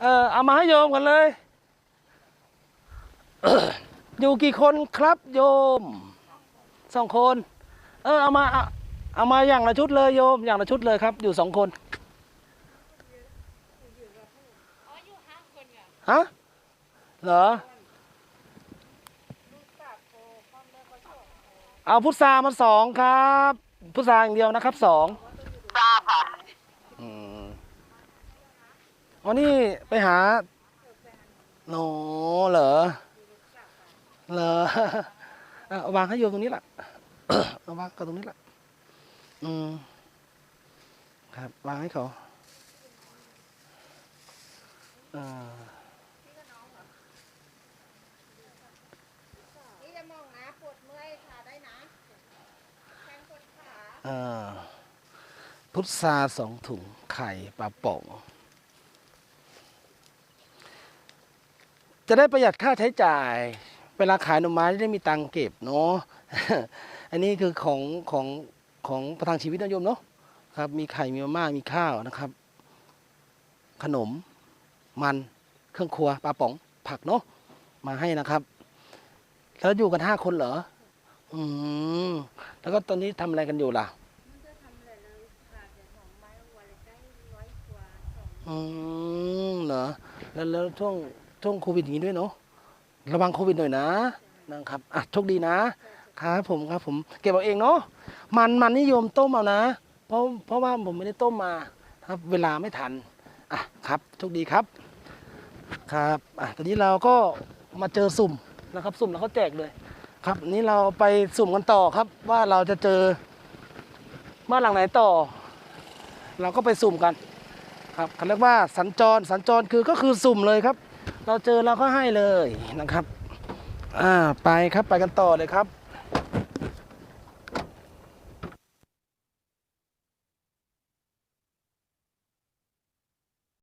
เออเอามาให้โยมกันเลย อยู่กี่คนครับโยมสองคน เออเอามาเอาเอามาอย่างละชุดเลยโยม อย่างละชุดเลยครับ อยู่สองคนฮะเหรอเอาพุทรามาสองครับ พุทราอย่างเดียวนะครับสอง ทราบค่ะ อืม อ๋อนี่ไปหาโนเหรอเหรออะเอาวางให้โยมตรงนี้แหละเอาวางก็ตรงนี้แหละอืมครับวางให้เขาอ่านี่จะมองนะปวดเมื่อยขาได้นะแข้งปวดขาอ่าพุทราสองถุงไข่ปลาป่อง จะได้ประหยัดค่าใช้จ่าย เวลาขายหน่อไม้จะได้มีตังค์เก็บเนาะอันนี้คือของของของประทังชีวิตนะโยมเนาะครับ มีไข่มีมาม่ามีข้าวนะครับ ขนมมันเครื่องครัวปลาป๋องผักเนาะมาให้นะครับ แล้วอยู่กันห้าคนเหรออืมแล้วก็ตอนนี้ทำอะไรกันอยู่ล่ะมันจะทำอะไรเลยขาดแต่หอมไม้วันละใกล้ร้อยกว่าสองอืมเหรอแล้วแล้วช่วง ช่วงโควิดอย่างนี้ด้วยเนาะระวังโควิดหน่อยนะนะครับอะโชคดีนะครับผมครับผมเก็บเอาเองเนาะมันมันนิยมต้มเอานะเพราะเพราะว่าผมไม่ได้ต้มมาครับ เวลาไม่ทันอะครับโชคดีครับครับอะตอนนี้เราก็มาเจอสุ่มนะครับ สุ่มแล้วเขาแจกเลย ครับนนี้เราไปสุ่มกันต่อครับ ว่าเราจะเจอบ้านหลังไหนต่อ เราก็ไปสุ่มกัน ครับเขาเรียกว่าสัญจรสัญจรคือก็คือสุ่มเลยครับ เราเจอเราก็ให้เลยนะครับ อ่าไปครับไปกันต่อเลยครับ